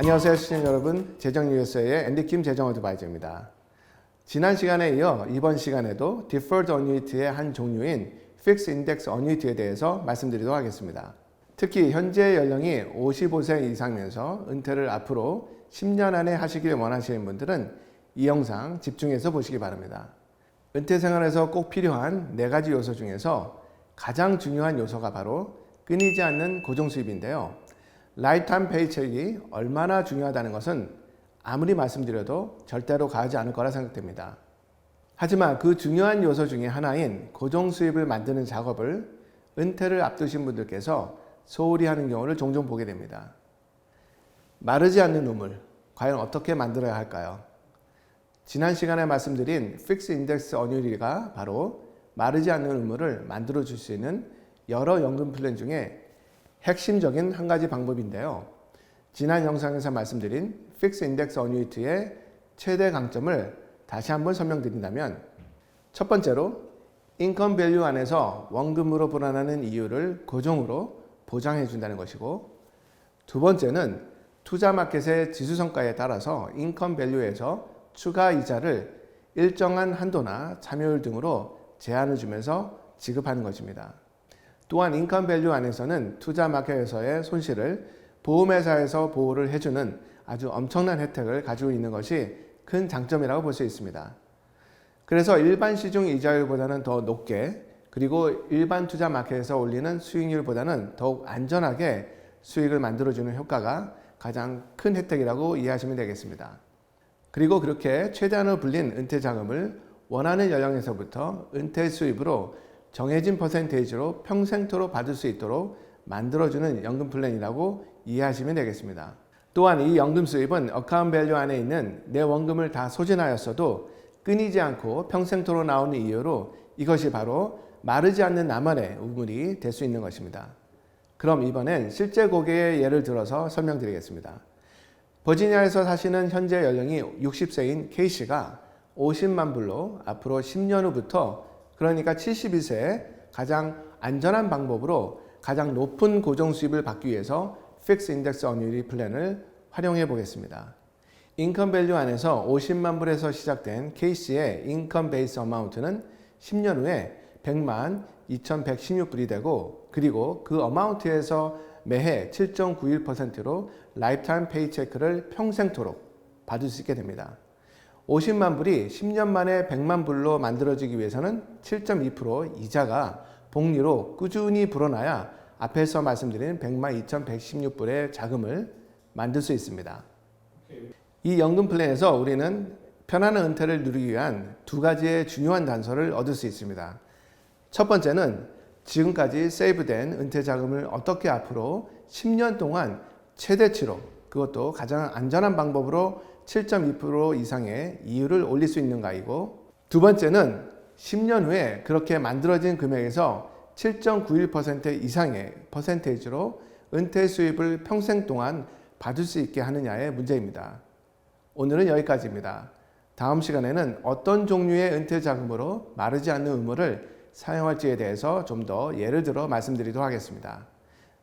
안녕하세요 시청자 여러분 재정 USA의 앤디 킴 재정 어드바이저입니다. 지난 시간에 이어 이번 시간에도 Deferred Annuity의 한 종류인 Fixed Index Annuity에 대해서 말씀드리도록 하겠습니다. 특히 현재 연령이 55세 이상면서 은퇴를 앞으로 10년 안에 하시길 원하시는 분들은 이 영상 집중해서 보시기 바랍니다. 은퇴 생활에서 꼭 필요한 네 가지 요소 중에서 가장 중요한 요소가 바로 끊이지 않는 고정 수입인데요. 라이프타임 페이첵이 얼마나 중요하다는 것은 아무리 말씀드려도 절대로 가하지 않을 거라 생각됩니다. 하지만 그 중요한 요소 중에 하나인 고정 수입을 만드는 작업을 은퇴를 앞두신 분들께서 소홀히 하는 경우를 종종 보게 됩니다. 마르지 않는 우물, 과연 어떻게 만들어야 할까요? 지난 시간에 말씀드린 픽스 인덱스 어뉴리가 바로 마르지 않는 우물을 만들어 줄 수 있는 여러 연금 플랜 중에 핵심적인 한 가지 방법인데요. 지난 영상에서 말씀드린 픽스 인덱스 어뉴이트의 최대 강점을 다시 한번 설명드린다면 첫 번째로 인컴 밸류 안에서 원금으로 불어나는 이유를 고정으로 보장해 준다는 것이고 두 번째는 투자 마켓의 지수 성과에 따라서 인컴 밸류에서 추가 이자를 일정한 한도나 참여율 등으로 제한을 주면서 지급하는 것입니다. 또한 인컴 밸류 안에서는 투자 마켓에서의 손실을 보험회사에서 보호를 해주는 아주 엄청난 혜택을 가지고 있는 것이 큰 장점이라고 볼 수 있습니다. 그래서 일반 시중 이자율보다는 더 높게 그리고 일반 투자 마켓에서 올리는 수익률보다는 더욱 안전하게 수익을 만들어주는 효과가 가장 큰 혜택이라고 이해하시면 되겠습니다. 그리고 그렇게 최대한으로 불린 은퇴 자금을 원하는 연령에서부터 은퇴 수입으로 정해진 퍼센테이지로 평생토록 받을 수 있도록 만들어주는 연금 플랜이라고 이해하시면 되겠습니다. 또한 이 연금 수입은 어카운트 밸류 안에 있는 내 원금을 다 소진하였어도 끊이지 않고 평생토록 나오는 이유로 이것이 바로 마르지 않는 나만의 우물이 될 수 있는 것입니다. 그럼 이번엔 실제 고객의 예를 들어서 설명드리겠습니다. 버지니아에서 사시는 현재 연령이 60세인 K씨가 50만 불로 앞으로 10년 후부터 그러니까 71세에 가장 안전한 방법으로 가장 높은 고정 수입을 받기 위해서 픽스 인덱스 어뉴리 플랜을 활용해 보겠습니다. 인컴 밸류 안에서 50만 불에서 시작된 K씨의 인컴 베이스 어마운트는 10년 후에 100만 2116불이 되고 그리고 그 어마운트에서 매해 7.91%로 라이프타임 페이체크를 평생토록 받을 수 있게 됩니다. 50만 불이 10년 만에 100만 불로 만들어지기 위해서는 7.2% 이자가 복리로 꾸준히 불어나야 앞에서 말씀드린 100만 2116불의 자금을 만들 수 있습니다. 이 연금 플랜에서 우리는 편안한 은퇴를 누리기 위한 두 가지의 중요한 단서를 얻을 수 있습니다. 첫 번째는 지금까지 세이브된 은퇴 자금을 어떻게 앞으로 10년 동안 최대치로 그것도 가장 안전한 방법으로 7.2% 이상의 이율을 올릴 수 있는가 이고 두 번째는 10년 후에 그렇게 만들어진 금액에서 7.91% 이상의 퍼센테이지로 은퇴 수입을 평생 동안 받을 수 있게 하느냐의 문제입니다. 오늘은 여기까지입니다. 다음 시간에는 어떤 종류의 은퇴 자금으로 마르지 않는 의무를 사용할지에 대해서 좀 더 예를 들어 말씀드리도록 하겠습니다.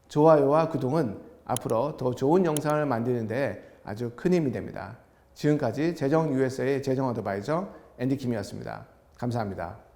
좋아요와 구독은 앞으로 더 좋은 영상을 만드는데 아주 큰 힘이 됩니다. 지금까지 재정 USA 재정 어드바이저 앤디 김이었습니다. 감사합니다.